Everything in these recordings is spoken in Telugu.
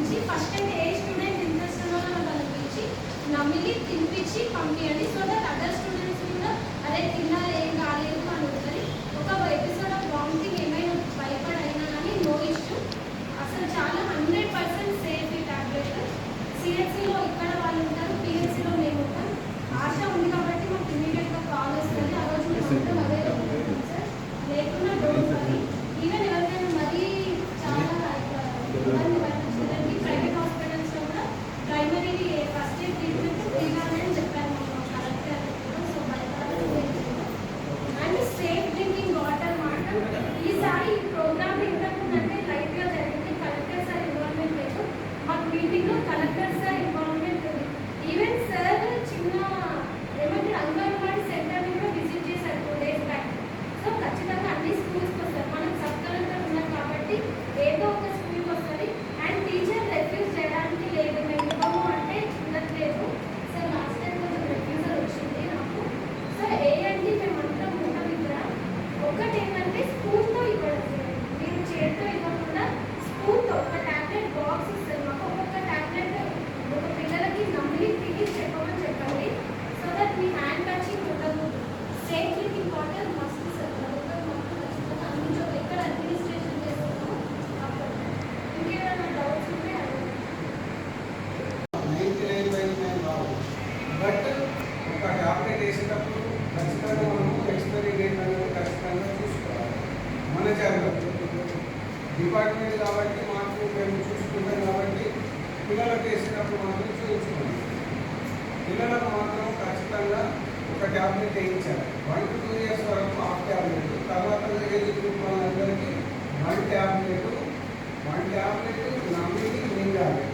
పిలిచి ఫస్ట్ అయితే ఏ స్టూడెంట్ ఇంట్రెస్ట్ ఉన్నారో వాళ్ళని పిలిచి నమ్మిలి తినిపించి పంపించండి సో దట్ అదర్ స్టూడెంట్స్ కూడా అదే తిన్నారు ఏం కాలేదు అని ఉంటుంది. ఒక ఎపిసోడ్ ఆఫ్ వామిటింగ్ ఏమైనా భయపడైనా కానీ నో ఇష్యూ అసలు చాలా హండ్రెడ్ పర్సెంట్ సేఫ్ ఈ టాబ్లెట్ సిఎస్సిలో డిపార్ట్మెంట్ కాబట్టి మాకు మేము చూసుకుంటాం కాబట్టి పిల్లలకు వేసినప్పుడు మాత్రం చూపించుకోండి పిల్లలకు మాత్రం ఖచ్చితంగా ఒక ట్యాబ్లెట్ వేయించాలి. వన్ టు టూ ఇయర్స్ వరకు హాఫ్ ట్యాబ్లెట్ తర్వాత ఏజ్ గ్రూప్ వాళ్ళందరికీ వన్ ట్యాబ్లెట్ వన్ ట్యాబ్లెట్ నమ్మి మింగాలి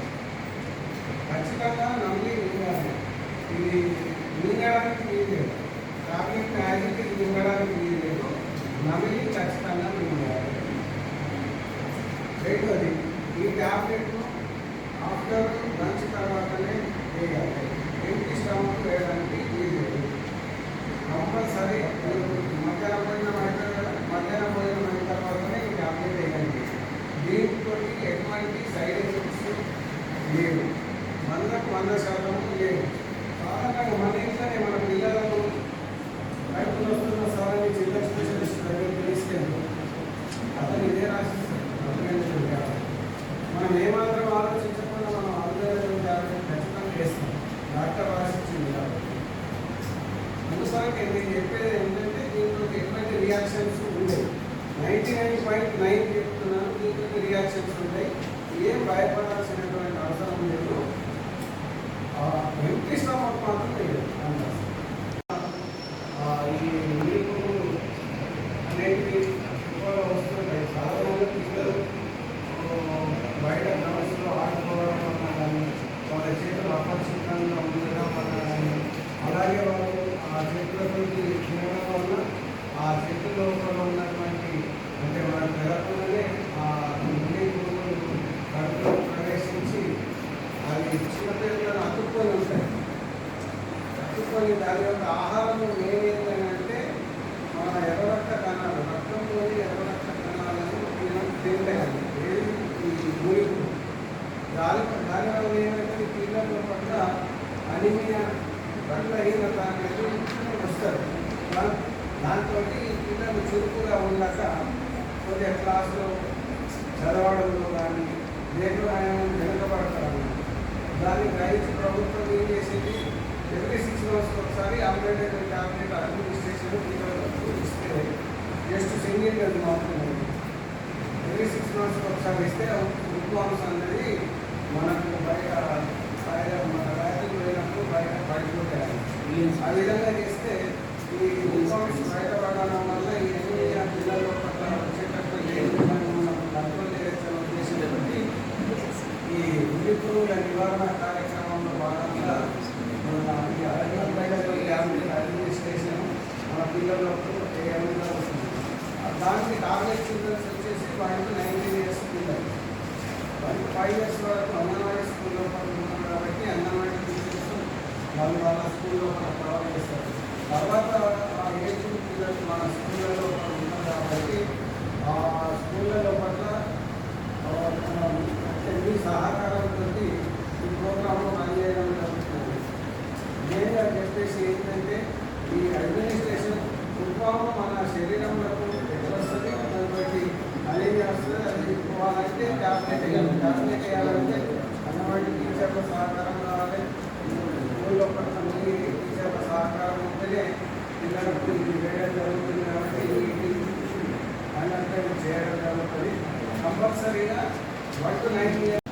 ఖచ్చితంగా నమ్మి మింగాలి ఇది మింగడానికి వీలేదు ట్యాబ్లెట్ యాజిటీ మింగడానికి వీలేదు నమ్మి ఖచ్చితంగా మింగాలి రెండోది ఈ ట్యాబ్లెట్ను ఆఫ్టర్ పాయింట్ నైన్ చెప్తున్నాను దీంట్లో రియాక్షన్స్ ఉంటాయి. ఏం భయపడాల్సినటువంటి అవసరం లేదు. ఎంపీ స్టమక్ మాత్రం లేదు అంటారు ఆ, ఈ మీకు అనేవి ఎక్కువగా వస్తుంటాయి చాలా మంది పిల్లలు ఆ, బయట గ్రౌండ్స్లో ఆడుకోవడం వల్ల కానీ వాళ్ళ చేతులు అపరిచితంగా ఉండడం వల్ల కానీ అలాగే వాళ్ళు ఆ చేతులతో తినడం వల్ల ఆ చేతుల లోపల ఉన్నటువంటి అంటే మన తెలకుండానే ఆ నుండి పురుగులు కడుపులో ప్రవేశించి అది చిన్నపిల్లలను అతుక్కొని ఉంటాయి అతుక్కొని యొక్క ఆహారం మెయిన్ మన ఎర్ర రక్త కణాలు రక్తంలోని ఎర్ర రక్త కణాలను మనం తింటాయి ఈ మూలికలు. దాని దాని వల్ల ఏమైతే పిల్లల పట్ల అనిమియా రక్తహీనత అనేది వస్తారు. దా- దాంతో పిల్లలు చురుకుగా ఉండక కొద్దిగా క్లాసులో చదవడంలో కానీ దేంట్లో ఆయన వెనుకబడతారు. దాన్ని గ్రహించి ప్రభుత్వం ఏం చేసింది? ఎవ్రీ సిక్స్ మంత్స్కి ఒకసారి అప్డేటెడ్ క్యాబినెట్ అడ్మినిస్ట్రేషన్ ఇస్తే జస్ట్ సింగిల్ గది మాత్రమే. ఎవ్రీ సిక్స్ మంత్స్కి ఒకసారి ఇస్తే ఉద్వాంశం అనేది మన దానికి టార్గెట్ చిల్డ్రన్స్ వచ్చేసి వాళ్ళకి నైన్టీన్ ఇయర్స్ పిల్లలు. వాళ్ళకి ఫైవ్ ఇయర్స్ వరకు అంగన్వాడీ స్కూల్లో ఉన్నారు కాబట్టి అంగన్వాడీ టీచర్స్ వాళ్ళు వాళ్ళ స్కూల్లో ప్రొవైడ్ చేస్తారు. తర్వాత ఆ ఏజ్ పిల్లలు మన స్కూళ్ళలో ట్రాన్స్లేట్ చేయాలి ట్రాన్స్లేట్ చేయాలంటే అంగన్వాడీ టీచర్ల సహకారం కావాలి స్కూల్లో కొంతమంది టీచర్ల సహకారం ఉంటేనే పిల్లలకు ఇది వేయడం జరుగుతుంది కాబట్టి ఈ అండర్స్టాండ్ చేయడం జరుగుతుంది వన్ టు నైన్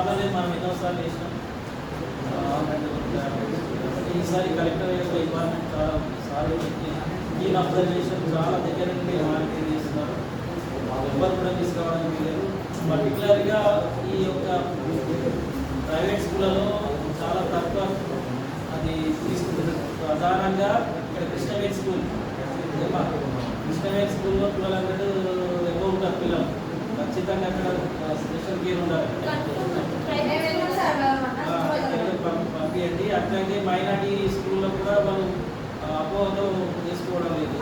ప్రాబ్లం లేదు మనం ఎన్నోసార్లు చేసినాం. ఈసారి కలెక్టర్ యొక్క రిక్వైర్మెంట్ చాలా సార్లు పెట్టి దీని అబ్జర్వేషన్ చాలా దగ్గర నుండి మానిటర్ చేస్తున్నారు ఎవరు కూడా తీసుకురావడానికి లేదు పర్టికులర్గా ఈ యొక్క ప్రైవేట్ స్కూళ్ళలో చాలా తక్కువ అది తీసుకుంటున్నారు. ప్రధానంగా ఇక్కడ కృష్ణవేట్ స్కూల్ కృష్ణవేట్ స్కూల్లో ట్వెల్వ్ ఎక్కువ ఉంటారు పిల్లలు. ఖచ్చితంగా అక్కడ స్పెషల్ గేర్ ఉండాలి. పంపించండి అట్లాగే మైనార్టీ స్కూల్లో కూడా మనం అపోహతం చేసుకోవడం లేదు.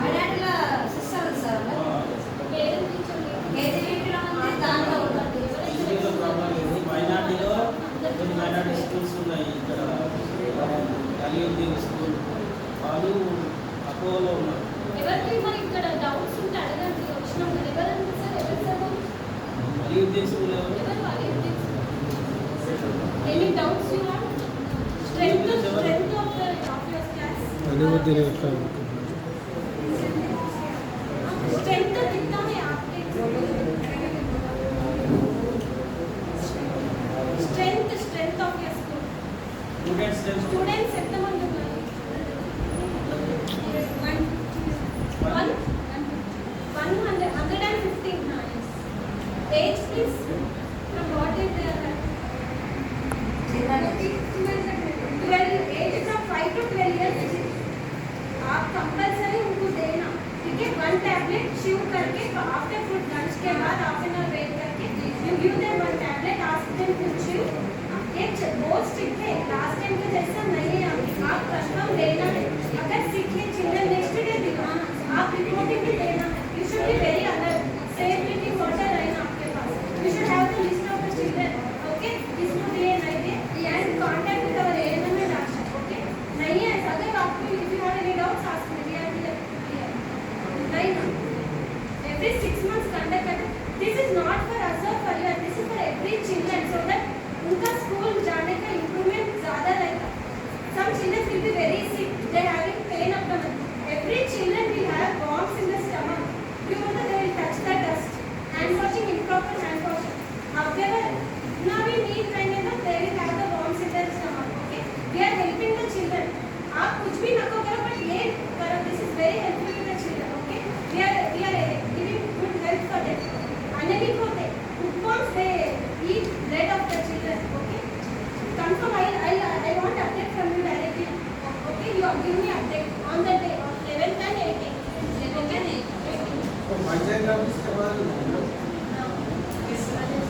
మైనార్టీలో కొన్ని మైనార్టీ స్కూల్స్ ఉన్నాయి ఇక్కడ. అలీఉద్దీన్ స్కూల్. వాళ్ళు అపోహలో ఉన్నారు. ఉద్దేశం Any doubts you have? Strength, strength of the, of your class? Thank you.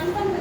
한 번